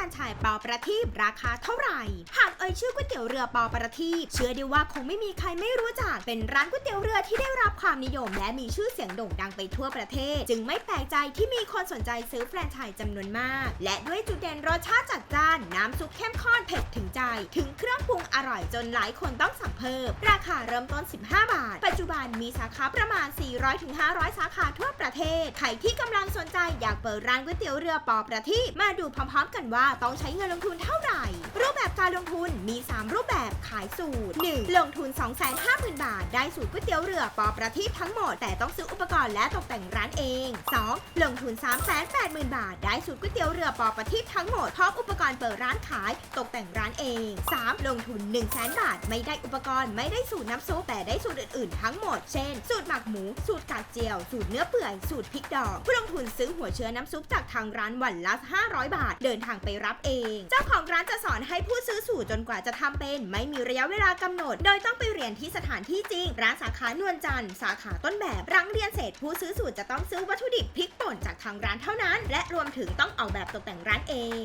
แฟรนไชส์ปอประทีปราคาเท่าไหร่ หากเอ่ยชื่อก๋วยเตี๋ยวเรือปอประทีปเชื่อได้ว่าคงไม่มีใครไม่รู้จัก เป็นร้านก๋วยเตี๋ยวเรือที่ได้รับความนิยม และมีชื่อเสียงโด่งดังไปทั่วประเทศ จึงไม่แปลกใจที่มีคนสนใจซื้อแฟรนไชส์จำนวนมาก และด้วยจุดเด่นรสชาติจัดจ้าน น้ำซุปเข้มข้นเผ็ดถึงใจ ถึงเครื่องปรุงอร่อยจนหลายคนต้องสั่งเพิ่ม ราคาเริ่มต้น 15 บาท ปัจจุบันมีสาขาประมาณ 400-500 สาขาทั่วประเทศ ใครที่กำลังสนใจอยากเปิดร้านก๋วยเตี๋ยวเรือปอประทีปมาดูพร้อมๆ กันว่าต้องใช้เงินลงทุนเท่าไหร่ รูปแบบการลงทุนมี 3 รูปแบบ ขายสูตร 1. ลงทุน 250,000 บาท ได้สูตรก๋วยเตี๋ยวเรือปอประทีปทั้งหมด แต่ต้องซื้ออุปกรณ์และตกแต่งร้านเอง 2. ลงทุน 380,000 บาท ได้สูตรก๋วยเตี๋ยวเรือปอประทีปทั้งหมดพร้อมอุปกรณ์เปิดร้านขาย ตกแต่งร้านเอง 3. ลงทุน 1 0 0 0 0 0 บาท ไม่ได้อุปกรณ์ไม่ได้สูตรน้ำซุปแต่ได้สูตรอื่นๆ ทั้งหมด เช่น สูตรหมักหมู สูตรกากเจียว สูตรเนื้อเปื่อย สูตรพริกดอก ผู้ลงทุนซื้อหัวเชื้อน้ำซุปจากทางร้านวันละ 500 บาท เดินทางไปรับเอง เจ้าของร้านจะสอนให้ผู้ซื้อสูตรจนกว่าจะทำเป็นไม่มีระยะเวลากำหนด โดยต้องไปเรียนที่สถานที่จริง ร้านสาขานวลจันทร์สาขาต้นแบบรังเรียนเสร็จผู้ซื้อสูตรจะต้องซื้อวัตถุดิบพริกป่นจากทางร้านเท่านั้น และรวมถึงต้องออกแบบตกแต่งร้านเอง